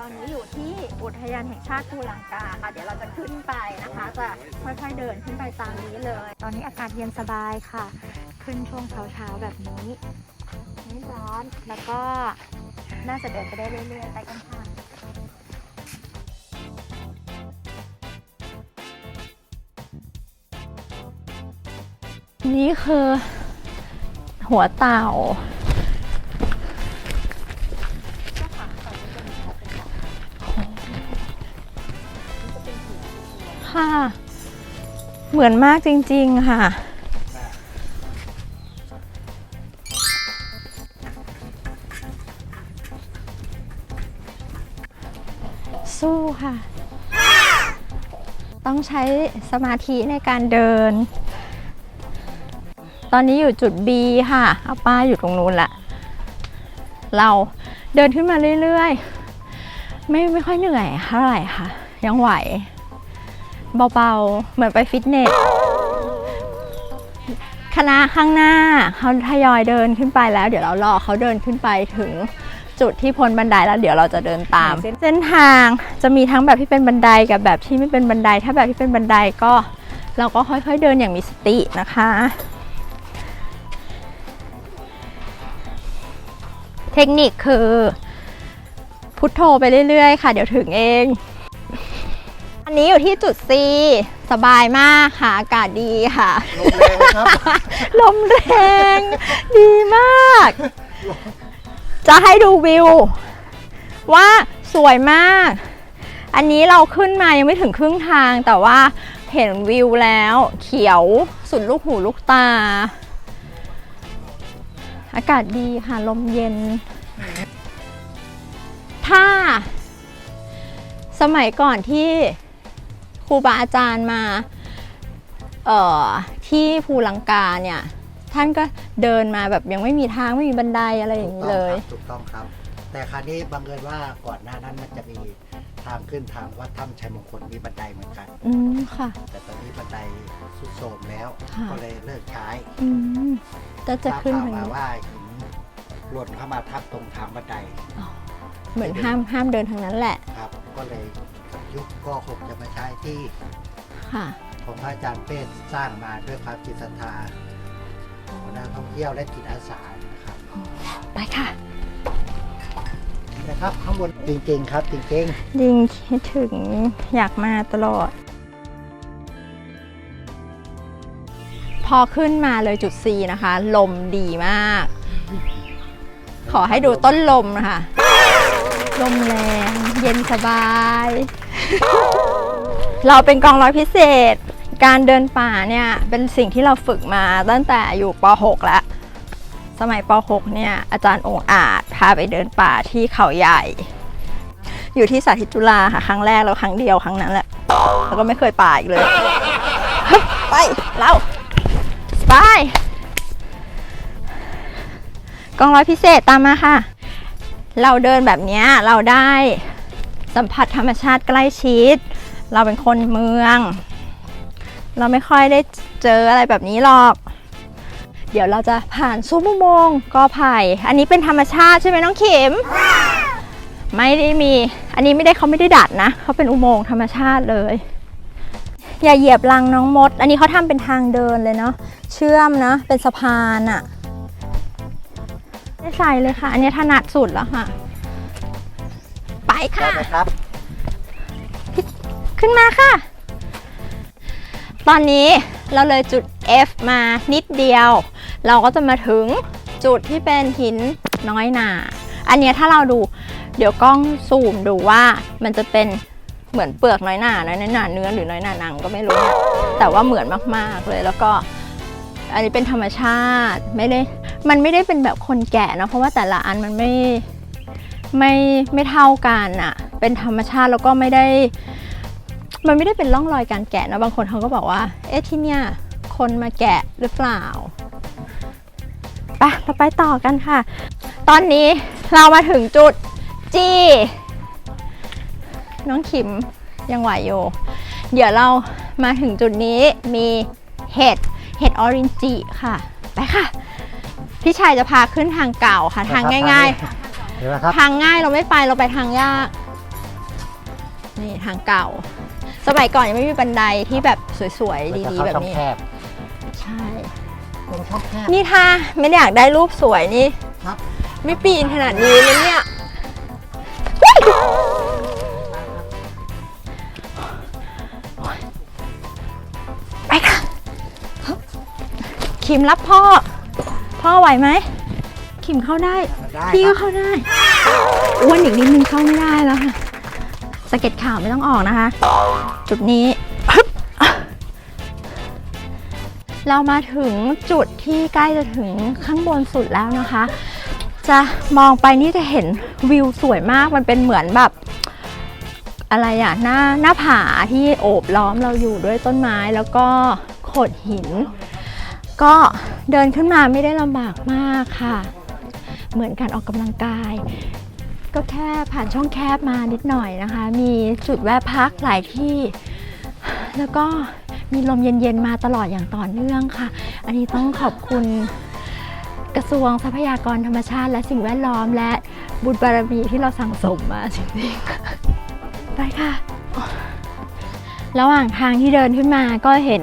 ตอนนี้อยู่ที่อุทยานแห่งชาติภูลังกาค่ะ เดี๋ยวเราจะขึ้นไปนะคะ จะค่อยๆเดินขึ้นไปตามนี้เลย ตอนนี้อากาศเย็นสบายค่ะ ขึ้นช่วงเช้าๆแบบนี้ไม่ร้อน แล้วก็น่าจะเดินไปได้เรื่อยๆ ไปกันค่ะนี่คือหัวเต่า ค่ะ เหมือนมากจริง ๆ ค่ะ สู้ค่ะ ต้องใช้สมาธิในการเดิน ตอนนี้อยู่จุด B ค่ะเอาป้าอยู่ตรงนู้นละ เราเดินขึ้นมาเรื่อย ๆ ไม่ไม่ค่อยเหนื่อยเท่าไหร่ค่ะ ยังไหว เบาๆ เหมือนไปฟิตเนส คณะข้างหน้าเขาทยอยเดินขึ้นไปแล้ว เดี๋ยวเรารอเขาเดินขึ้นไปถึงจุดที่พ้นบันไดแล้วเดี๋ยวเราจะเดินตาม เส้นทางจะมีทั้งแบบที่เป็นบันไดกับแบบที่ไม่เป็นบันได ถ้าแบบที่เป็นบันไดก็เราก็ค่อยๆเดินอย่างมีสตินะคะ เทคนิคคือ พุทโธไปเรื่อยๆ ค่ะ เดี๋ยวถึงเอง อันนี้อยู่ที่จุด C สบายมากค่ะ อากาศดีค่ะ ลมแรงนะครับ ลมแรง ดีมาก จะให้ดูวิว ว่าสวยมาก อันนี้เราขึ้นมายังไม่ถึงครึ่งทางแต่ว่าเห็นวิวแล้ว เขียวสุดลูกหูลูกตา อากาศดีค่ะ ลมเย็น ถ้า สมัยก่อนที่ ครูบาอาจารย์มาเอ่อที่ภูลังกาเนี่ยท่านก็เดินมาแบบยังไม่มีทางไม่มีบันไดอะไรอย่างนี้เลยถูกต้องครับ แต่คราวนี้บังเอิญว่าก่อนหน้านั้นมันจะมีทางขึ้นทางวัดถ้ำชัยมงคลมีบันไดเหมือนกัน อืมค่ะ แต่ตอนนี้บันไดสุดโทรมแล้วค่ะก็เลยเลิกใช้อืมจะจะทราบขึ้นข่าวทางมานี้ว่าหินหล่นเข้ามาทับตรงทางบันได เหมือนห้ามห้ามเดินทางนั้นแหละ ครับ ก็เลย ยุคก็คงจะมาใช้ที่ค่ะ ของพระอาจารย์เป้สร้างมาด้วยความจิตศรัทธาของนักท่องเที่ยวและจิตอาสานะครับไปค่ะ นะครับข้างบนจริงๆครับจริงยิงคิดถึงอยากมาตลอด พอขึ้นมาเลยจุด C นะคะ ลมดีมาก ๆขอให้ดูต้นลมนะคะ ลมแรง เย็นสบาย เราเป็นกองร้อยพิเศษ การเดินป่าเนี่ยเป็นสิ่งที่เราฝึกมาตั้งแต่อยู่ป .6 แล้ว สมัยป .6 เนี่ยอาจารย์องค์อาจพาไปเดินป่าที่เขาใหญ่ อยู่ที่สาธิตจุฬาค่ะครั้งแรกแล้วครั้งเดียวครั้งนั้นแหละ แล้วก็ไม่เคยป่าอีกเลย ไปเราไปกองร้อยพิเศษตามมาค่ะ เราเดินแบบนี้เราได้สัมผัสธรรมชาติใกล้ชิด เราเป็นคนเมือง เราไม่ค่อยได้เจออะไรแบบนี้หรอก เดี๋ยวเราจะผ่านซุ้มอุโมงค์กอไผ่ อันนี้เป็นธรรมชาติใช่ไหมน้องเข็ม ไม่ได้มี อันนี้ไม่ได้เขาไม่ได้ดัดนะ เขาเป็นอุโมงค์ธรรมชาติเลย อย่าเหยียบรังน้องมด อันนี้เขาทำเป็นทางเดินเลยเนาะ เชื่อมนะ เป็นสะพานอะ ใส่เลยค่ะ อันนี้ถนัดสุดแล้วค่ะ ไปได้ค่ะไหมครับ ขึ้นมาค่ะ ตอนนี้เราเลยจุด F มานิดเดียว เราก็จะมาถึงจุดที่เป็นหินน้อยหนา อันเนี้ยถ้าเราดูเดี๋ยวกล้องซูมดูว่ามันจะเป็นเหมือนเปลือกน้อยหนาน้อยหนาเนื้อหรือน้อยหนาหนังก็ไม่รู้เนี่ยแต่ว่าเหมือนมากๆเลยแล้วก็ อันนี้เป็นธรรมชาติไม่ได้มันไม่ได้เป็นแบบคนแกะเนะเพราะว่าแต่ละอันมันไม่ไม่ไม่เท่ากันอะเป็นธรรมชาติแล้วก็ไม่ได้ มันไม่ได้เป็นร่องรอยการแกะนะบางคนเขาก็บอกว่า เอ๊ะที่เนี่ยคนมาแกะหรือเปล่าไปเราไปต่อกันค่ะ ตอนนี้เรามาถึงจุดจีน้องขิมยังไหวอยู่ เดี๋ยวเรามาถึงจุดนี้มีเห็ด เห็ดออรินจิค่ะ ไปค่ะ พี่ชายจะพาขึ้นทางเก่าค่ะ ทางง่ายเห็นไหมครับๆทางง่ายเราไม่ไปเราไปทางยาก นี่ทางเก่า สมัยก่อนยังไม่มีบันไดที่แบบสวยๆมันจะดีเข้าๆแบบช่องนี้แคบใช่ตรงช่องแคบนี่ถ้าไม่ได้อยากได้รูปสวยนี่ ครับ ไม่ปีนขนาดนี้นะเนี่ย คิมรับพ่อ พ่อไหวไหม คิมเข้าได้ ได้พี่คก็รับเข้าได้ อ้วนอีกนิดนึงเข้าไม่ได้แล้วค่ะสะเก็ดข่าวไม่ต้องออกนะคะ จุดนี้ เรามาถึงจุดที่ใกล้จะถึงข้างบนสุดแล้วนะคะ จะมองไปนี่จะเห็นวิวสวยมากมันเป็นเหมือนแบบอะไรอะหน้าหน้าผาที่โอบล้อมเราอยู่ด้วยต้นไม้แล้วก็โขดหิน ก็เดินขึ้นมาไม่ได้ลำบากมากค่ะ เหมือนการออกกำลังกาย ก็แค่ผ่านช่องแคบมานิดหน่อยนะคะ มีจุดแวะพักหลายที่ แล้วก็มีลมเย็นๆมาตลอดอย่างต่อเนื่องค่ะ อันนี้ต้องขอบคุณกระทรวงทรัพยากรธรรมชาติ และสิ่งแวดล้อมและบุญบารมีที่เราสั่งสมมาจริงๆไปค่ะ ระหว่างทางที่เดินขึ้นมาก็เห็น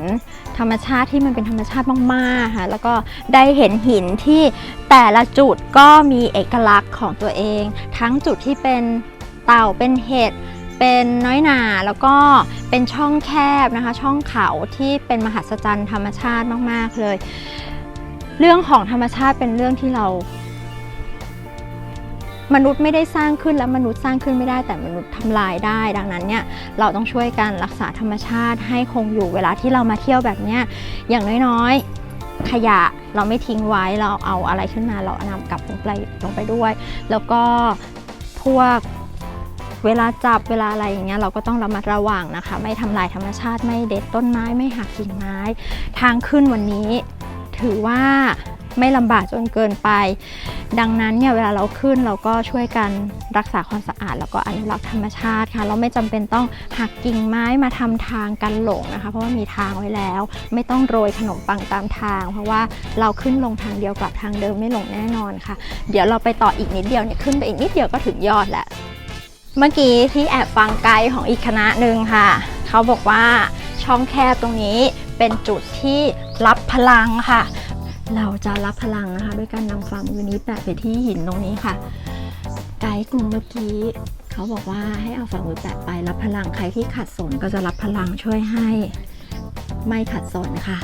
ธรรมชาติที่มันเป็นธรรมชาติมากๆค่ะแล้วก็ได้เห็นหินที่แต่ละจุดก็มีเอกลักษณ์ของตัวเอง ทั้งจุดที่เป็นเต่าเป็นเห็ดเป็นน้อยหนาแล้วก็เป็นช่องแคบนะคะ ช่องเขาที่เป็นมหัศจรรย์ธรรมชาติมาก ๆ เลย เรื่องของธรรมชาติเป็นเรื่องที่เรา มนุษย์ไม่ได้สร้างขึ้นและมนุษย์สร้างขึ้นไม่ได้แต่มนุษย์ทำลายได้ ดังนั้นเนี่ยเราต้องช่วยกันรักษาธรรมชาติให้คงอยู่เวลาที่เรามาเที่ยวแบบเนี้ยอย่างน้อยๆ ขยะเราไม่ทิ้งไว้เราเอาอะไรขึ้นมาเรานำกลับลงไปลงไปด้วย แล้วก็พวกเวลาจับเวลาอะไรอย่างเงี้ยเราก็ต้องระมัดระวังนะคะ ไม่ทำลายธรรมชาติไม่เด็ดต้นไม้ไม่หักกิ่งไม้ ทางขึ้นวันนี้ถือว่า ไม่ลำบากจนเกินไป ดังนั้นเนี่ยเวลาเราขึ้นเราก็ช่วยกันรักษาความสะอาด แล้วก็อนุรักษ์ธรรมชาติค่ะ เราไม่จำเป็นต้องหักกิ่งไม้มาทำทางกันหลงนะคะ เพราะว่ามีทางไว้แล้ว ไม่ต้องโรยขนมปังตามทาง เพราะว่าเราขึ้นลงทางเดียวกลับทางเดิมไม่หลงแน่นอนค่ะ เดี๋ยวเราไปต่ออีกนิดเดียวเนี่ยขึ้นไปอีกนิดเดียวก็ถึงยอดแล้วเมื่อกี้ที่แอบฟังไกด์ของอีกคณะหนึ่งค่ะ เขาบอกว่าช่องแคบตรงนี้เป็นจุดที่รับพลังค่ะ เราจะรับพลังนะคะด้วยการนำฝ่ามือนี้แตะไปที่หินตรงนี้ค่ะ ไกด์กลุ่มเมื่อกี้เขาบอกว่าให้เอาฝ่ามือแตะไปรับพลังใครที่ขัดสนก็จะรับพลังช่วยให้ไม่ขัดสนค่ะ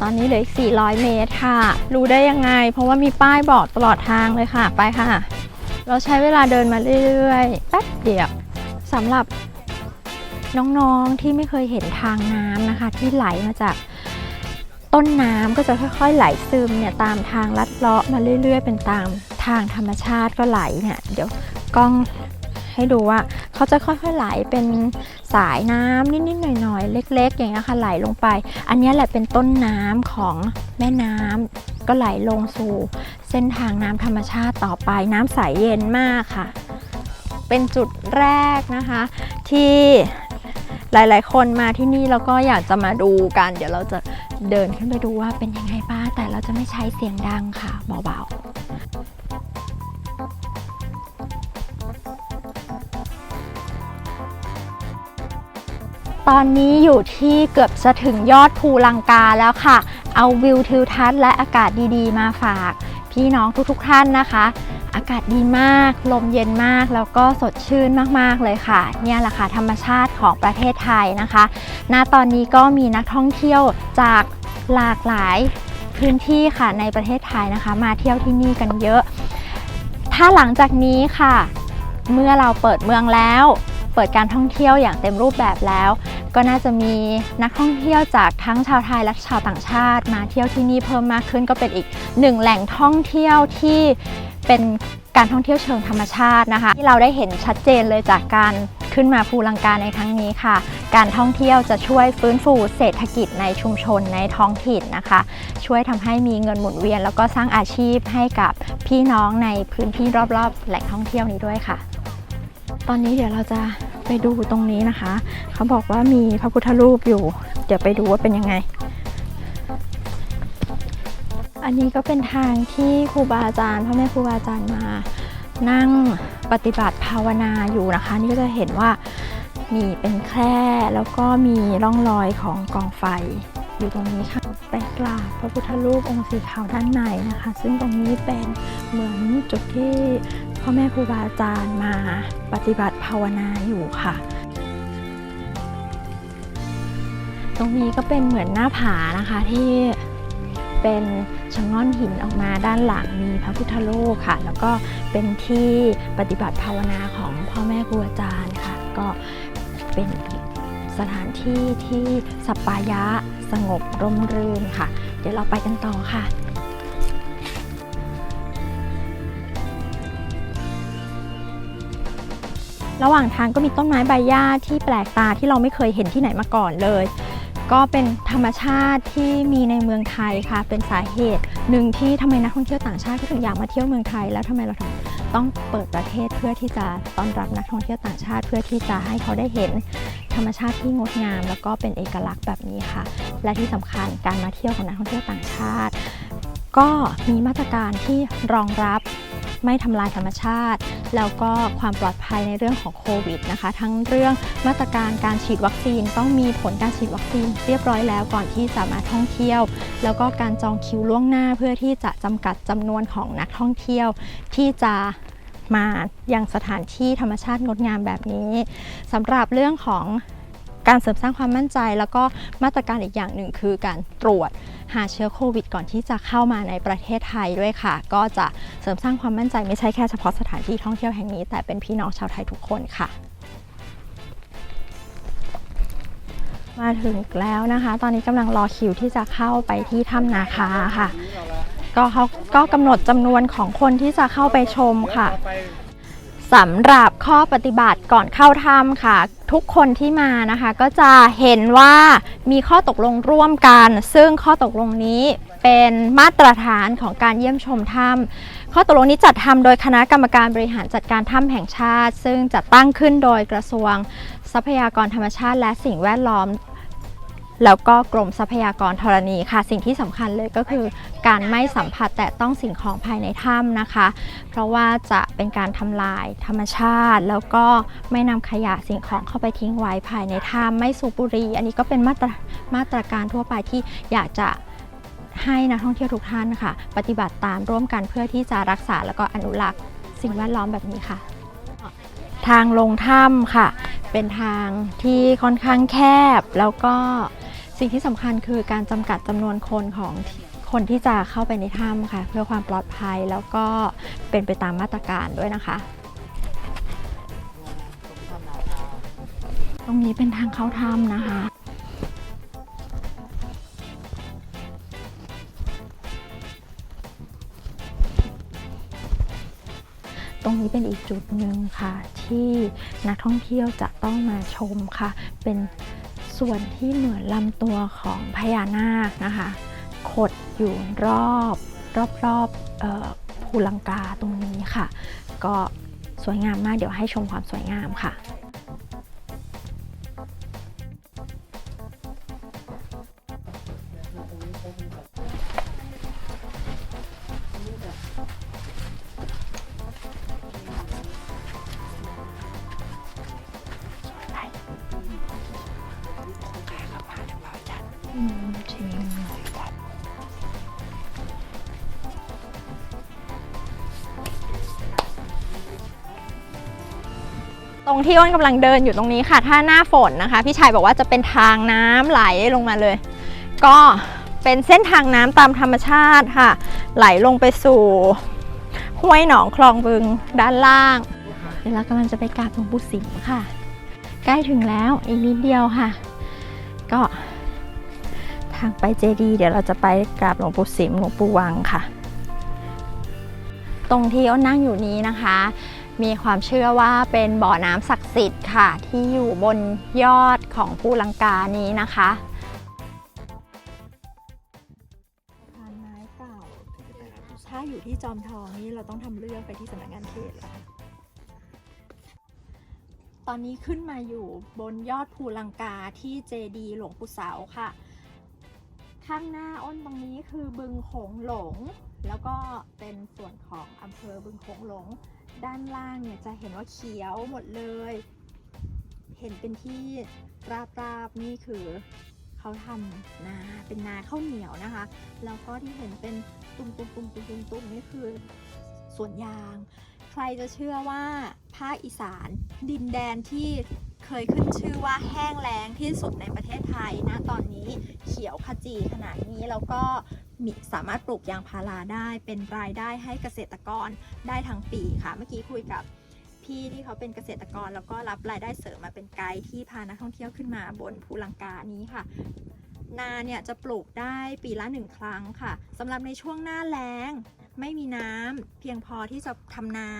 ตอนนี้เหลืออีก 400 เมตรค่ะ รู้ได้ยังไง เพราะว่ามีป้ายบอกตลอดทางเลยค่ะ ไปค่ะ เราใช้เวลาเดินมาเรื่อยๆ แป๊บเดียวสำหรับน้องๆที่ไม่เคยเห็นทางน้ำนะคะ ที่ไหลมาจาก ต้นน้ำก็จะค่อยๆ ไหลซึมเนี่ยตามทางลัดเลาะมาเรื่อย ๆ เป็นตามทางธรรมชาติก็ไหลเนี่ยเดี๋ยวกล้องให้ดูว่าเขาจะค่อยๆไหลเป็นสายน้ำนิดๆหน่อยๆเล็ก ๆ อย่างเงี้ยค่ะไหลลงไป อันนี้แหละเป็นต้นน้ำของแม่น้ำก็ไหลลงสู่ เส้นทางน้ำธรรมชาติต่อไป น้ำใสเย็นมากค่ะ เป็นจุดแรกนะคะ ที่ หลาย ๆ คนมาที่นี่แล้วก็อยากจะมาดูกัน เดี๋ยวเราจะเดินขึ้นไปดูว่าเป็นยังไงบ้างแต่เราจะไม่ใช้เสียงดังค่ะเบาๆ ตอนนี้อยู่ที่เกือบจะถึงยอดภูลังกาแล้วค่ะ เอาวิวทิวทัศน์และอากาศดี ๆ มาฝาก พี่น้องทุก ๆ ท่านนะคะากาศดีมาก ลมเย็นมาก แล้วก็สดชื่นมากๆเลยค่ะ เนี่ยแหละค่ะธรรมชาติของประเทศไทยนะคะ ณ ตอนนี้ก็มีนักท่องเที่ยวจากหลากหลายพื้นที่ค่ะในประเทศไทยนะคะ มาเที่ยวที่นี่กันเยอะ ถ้าหลังจากนี้ค่ะ เมื่อเราเปิดเมืองแล้ว เปิดการท่องเที่ยวอย่างเต็มรูปแบบแล้ว ก็น่าจะมีนักท่องเที่ยวจากทั้งชาวไทยและชาวต่างชาติ มาเที่ยวที่นี่เพิ่มมากขึ้นก็เป็นอีกหนึ่งแหล่งท่องเที่ยวที่ เป็นการท่องเที่ยวเชิงธรรมชาตินะคะ ที่เราได้เห็นชัดเจนเลยจากการขึ้นมาภูลังกาในครั้งนี้ค่ะ การท่องเที่ยวจะช่วยฟื้นฟูเศรษฐกิจในชุมชนในท้องถิ่นนะคะ ช่วยทำให้มีเงินหมุนเวียน แล้วก็สร้างอาชีพให้กับพี่น้องในพื้นที่รอบๆ แหล่งท่องเที่ยวนี้ด้วยค่ะ ตอนนี้เดี๋ยวเราจะไปดูตรงนี้นะคะ เขาบอกว่ามีพระพุทธรูปอยู่ เดี๋ยวไปดูว่าเป็นยังไง อันนี้ก็เป็นทางที่ครูบาอาจารย์พ่อแม่ครูบาอาจารย์มานั่งปฏิบัติภาวนาอยู่นะคะ นี่ก็จะเห็นว่ามีเป็นแคร่แล้วก็มีร่องรอยของกองไฟอยู่ตรงนี้ค่ะไปกราบพระพุทธรูปองค์สีขาวด้านในนะคะ ซึ่งตรงนี้เป็นเหมือนจุดที่พ่อแม่ครูบาอาจารย์มาปฏิบัติภาวนาอยู่ค่ะ ตรงนี้ก็เป็นเหมือนหน้าผานะคะที่ เป็นชะง่อนหินออกมาด้านหลังมีพระพุทธรูปค่ะ แล้วก็เป็นที่ปฏิบัติภาวนาของพ่อแม่ครูอาจารย์ค่ะ ก็เป็นสถานที่ที่สัปปายะสงบร่มรื่นค่ะ เดี๋ยวเราไปกันต่อค่ะระหว่างทางก็มีต้นไม้ใบหญ้าที่แปลกตาที่เราไม่เคยเห็นที่ไหนมาก่อนเลย ก็เป็นธรรมชาติที่มีในเมืองไทยค่ะ เป็นสาเหตุหนึ่งที่ทำไมนักท่องเที่ยวต่างชาติก็ถึงอยากมาเที่ยวเมืองไทย แล้วทำไมเราถึงต้องเปิดประเทศเพื่อที่จะต้อนรับนักท่องเที่ยวต่างชาติ เพื่อที่จะให้เขาได้เห็นธรรมชาติที่งดงาม แล้วก็เป็นเอกลักษณ์แบบนี้ค่ะ และที่สำคัญการมาเที่ยวของนักท่องเที่ยวต่างชาติ ก็มีมาตรการที่รองรับไม่ทำลายธรรมชาติ แล้วก็ความปลอดภัยในเรื่องของโควิดนะคะ ทั้งเรื่องมาตรการการฉีดวัคซีน ต้องมีผลการฉีดวัคซีนเรียบร้อยแล้วก่อนที่จะมาท่องเที่ยว แล้วก็การจองคิวล่วงหน้าเพื่อที่จะจำกัดจำนวนของนักท่องเที่ยวที่จะมาอย่างสถานที่ธรรมชาติงดงามแบบนี้สำหรับเรื่องของ การเสริมสร้างความมั่นใจ แล้วก็มาตรการอีกอย่างหนึ่งคือการตรวจหาเชื้อโควิด ก่อนที่จะเข้ามาในประเทศไทยด้วยค่ะ ก็จะเสริมสร้างความมั่นใจไม่ใช่แค่เฉพาะสถานที่ท่องเที่ยวแห่งนี้ แต่เป็นพี่น้องชาวไทยทุกคนค่ะมาถึงแล้วนะคะ ตอนนี้กำลังรอคิวที่จะเข้าไปที่ถ้ำนาคาค่ะ ก็เขาก็กำหนดจำนวนของคนที่จะเข้าไปชมค่ะ สำหรับข้อปฏิบัติก่อนเข้าถ้ำค่ะ ทุกคนที่มานะคะ ก็จะเห็นว่ามีข้อตกลงร่วมกัน ซึ่งข้อตกลงนี้เป็นมาตรฐานของการเยี่ยมชมถ้ำข้อตกลงนี้จัดทำโดยคณะกรรมการบริหารจัดการถ้ำแห่งชาติ ซึ่งจัดตั้งขึ้นโดยกระทรวงทรัพยากรธรรมชาติและสิ่งแวดล้อม แล้วก็กรมทรัพยากรธรณีค่ะ สิ่งที่สำคัญเลยก็คือ การไม่สัมผัสแต่ต้องสิ่งของภายในถ้ำนะคะ เพราะว่าจะเป็นการทำลายธรรมชาติ แล้วก็ไม่นำขยะสิ่งของเข้าไปทิ้งไว้ภายในถ้ำไม่สูบบุหรี่อันนี้ก็เป็นมาตรมาตรการทั่วไปที่อยากจะให้นักท่องเที่ยวทุกท่านค่ะ ปฏิบัติตามร่วมกันเพื่อที่จะรักษาแล้วก็อนุรักษ์สิ่งแวดล้อมแบบนี้ค่ะ ทางลงถ้ำค่ะ เป็นทางที่ค่อนข้างแคบแล้วก็ สิ่งที่สำคัญคือการจำกัดจำนวนคนของคนที่จะเข้าไปในถ้ำค่ะ เพื่อความปลอดภัยแล้วก็เป็นไปตามมาตรการด้วยนะคะ ตรงนี้เป็นทางเข้าถ้ำนะคะ ตรงนี้เป็นอีกจุดหนึ่งค่ะ ที่นักท่องเที่ยวจะต้องมาชมค่ะ เป็น ส่วนที่เหมือนลำตัวของพญานาคนะคะ ขดอยู่รอบรอบรอบภูลังกาตรงนี้ค่ะ ก็สวยงามมากเดี๋ยวให้ชมความสวยงามค่ะ ตรงที่อ้นกำลังเดินอยู่ตรงนี้ค่ะ ถ้าหน้าฝนนะคะ พี่ชายบอกว่าจะเป็นทางน้ำไหลลงมาเลย ก็เป็นเส้นทางน้ำตามธรรมชาติค่ะ ไหลลงไปสู่ห้วยหนองคลองบึงด้านล่างเดี๋ยวเรากำลังจะไปกราบหลวงปู่สิงห์ค่ะ ใกล้ถึงแล้วอีกนิดเดียวค่ะ ก็ทางไปเจดีย์เดี๋ยวเราจะไปกราบหลวงปู่สิมหลวงปู่วังค่ะ ตรงที่อ้นนั่งอยู่นี้นะคะ มีความเชื่อว่าเป็นบ่อน้ำศักดิ์สิทธิ์ค่ะ ที่อยู่บนยอดของภูลังกานี้นะคะทานไม้เก่าถ้าอยู่ที่จอมทองนี่เราต้องทำเรื่องไปที่สำนักงานเขตแล้วตอนนี้ขึ้นมาอยู่บนยอดภูลังกาที่เจดีหลวงปู่เสาค่ะ ข้างหน้าอ้นตรงนี้คือบึงโขงหลง แล้วก็เป็นส่วนของอำเภอบึงโขงหลง ด้านล่างเนี่ยจะเห็นว่าเขียวหมดเลย เห็นเป็นที่ราบๆนี่คือเขาทำนาเป็นนาข้าวเหนียวนะคะ แล้วก็ที่เห็นเป็นตุ่มๆๆๆๆนี่คือสวนยาง ใครจะเชื่อว่าภาคอีสานดินแดนที่เคยขึ้นชื่อว่าแห้งแล้งที่สุดในประเทศไทยนะตอนนี้เขียวขจีขนาดนี้แล้วก็ มีสามารถปลูกยางพาราได้เป็นรายได้ให้เกษตรกรได้ทั้งปีค่ะ เมื่อกี้คุยกับพี่ที่เขาเป็นเกษตรกรแล้วก็รับรายได้เสริมมาเป็นไกด์ที่พานักท่องเที่ยวขึ้นมาบนภูลังกานี้ค่ะ นาเนี่ยจะปลูกได้ปีละหนึ่งครั้งค่ะสำหรับในช่วงหน้าแล้ง ไม่มีน้ำเพียงพอที่จะทำนา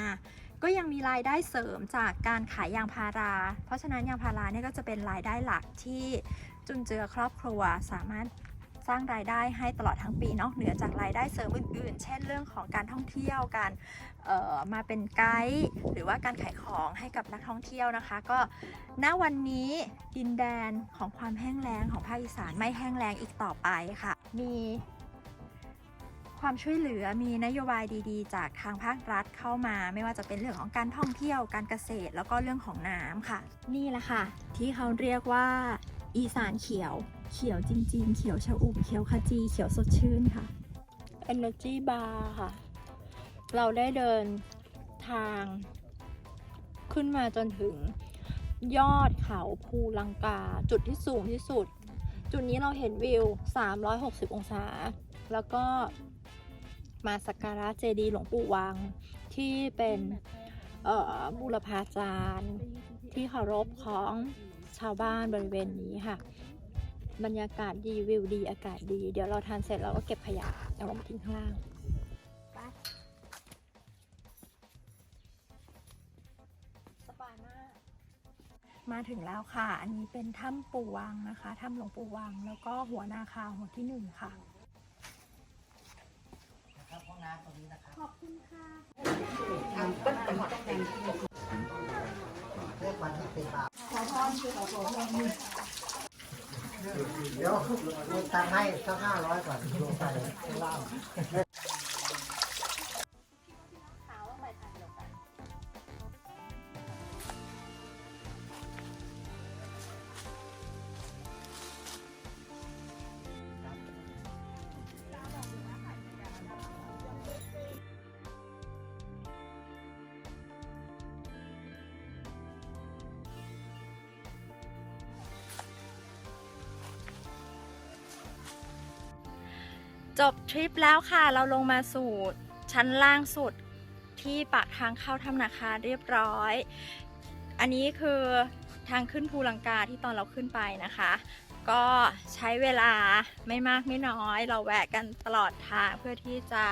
ก็ยังมีรายได้เสริมจากการขายยางพารา เพราะฉะนั้นยางพาราเนี่ยก็จะเป็นรายได้หลักที่จุนเจือครอบครัวสามารถ สร้างรายได้ให้ตลอดทั้งปีนอกเหนือจากรายได้เสริมอื่นๆ เช่นเรื่องของการท่องเที่ยวการมาเป็นไกด์หรือว่าการขายของให้กับนักท่องเที่ยวนะคะ ก็ณวันนี้ดินแดนของความแห้งแล้งของภาคอีสานไม่แห้งแล้งอีกต่อไปค่ะ มีความช่วยเหลือมีนโยบายดีๆ จากทางภาครัฐเข้ามา ไม่ว่าจะเป็นเรื่องของการท่องเที่ยวการเกษตร แล้วก็เรื่องของน้ำค่ะ นี่แหละค่ะ ที่เขาเรียกว่า อีสานเขียว เขียวจริง ๆ เขียวชะอุ่มเขียวขจี เขียวสดชื่นค่ะ Energy Bar ค่ะ เราได้เดินทางขึ้นมาจนถึงยอดเขาภูลังกา จุดที่สูงที่สุด จุดนี้เราเห็นวิว 360 องศา แล้วก็มาสักการะเจดีย์หลวงปู่วัง ที่เป็นบูรพาจารย์ที่เคารพของ ชาวบ้านบริเวณนี้ค่ะ บรรยากาศดีวิวดีอากาศดี เดี๋ยวเราทานเสร็จเราก็เก็บขยะเอาลงมาทิ้งข้างล่างไปสบายมากมาถึงแล้วค่ะ อันนี้เป็นถ้ำปู่วังนะคะ ถ้ำหลวงปู่วัง แล้วก็หัวนาคาหัวที่หนึ่งค่ะนะครับห้องน้ำตรงนี้นะครับ ขอบคุณค่ะ เลขวันที่เป็นบาปขอพรคือขอพรเดี๋ยวลงตังค์ให้สักห้าร้อยก่อนลงไปข้างล่า จบทริปแล้วค่ะ เราลงมาสู่ชั้นล่างสุดที่ปากทางเข้าถ้ำนาคาเรียบร้อย อันนี้คือทางขึ้นภูลังกาที่ตอนเราขึ้นไปนะคะ ก็ใช้เวลาไม่มากไม่น้อย เราแวะกันตลอดทางเพื่อที่จะ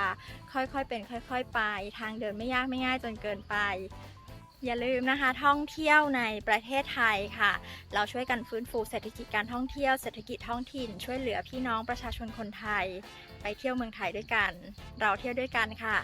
ค่อยๆเป็นค่อย ๆ ไป ทางเดินไม่ยากไม่ง่ายจนเกินไป อย่าลืมนะคะ ท่องเที่ยวในประเทศไทยค่ะ เราช่วยกันฟื้นฟูเศรษฐกิจการท่องเที่ยวเศรษฐกิจท้องถิ่น ช่วยเหลือพี่น้องประชาชนคนไทย ไปเที่ยวเมืองไทยด้วยกัน เราเที่ยวด้วยกันค่ะ